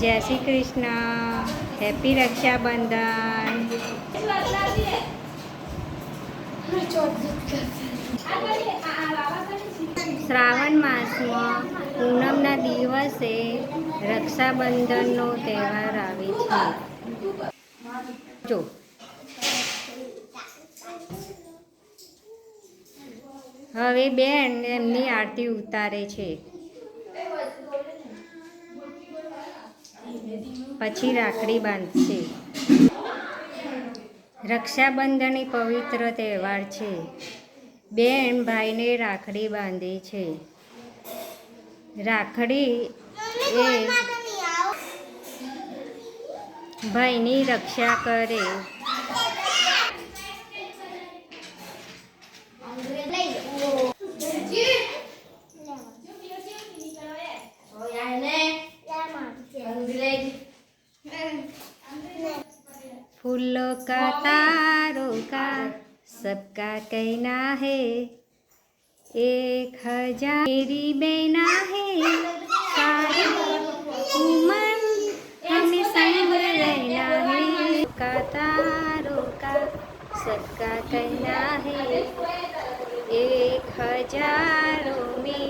જય શ્રી કૃષ્ણ. હેપી રક્ષાબંધન. શ્રાવણ માસમાં પૂનમના દિવસે રક્ષાબંધનનો તહેવાર આવે છે. જો. હવે બેન એમની આરતી ઉતારે છે. પછી રાખડી બાંધશે. રક્ષાબંધન એ પવિત્ર તહેવાર છે. બેન ભાઈને રાખડી બાંધે છે. રાખડી એ ભાઈની રક્ષા કરે. फूलों का तारों का सबका कहना है, एक हज़ार मेरी बेना है। सारी उमर हमें संग रहना है। का तारों का सबका कहना है, एक हज़ारों में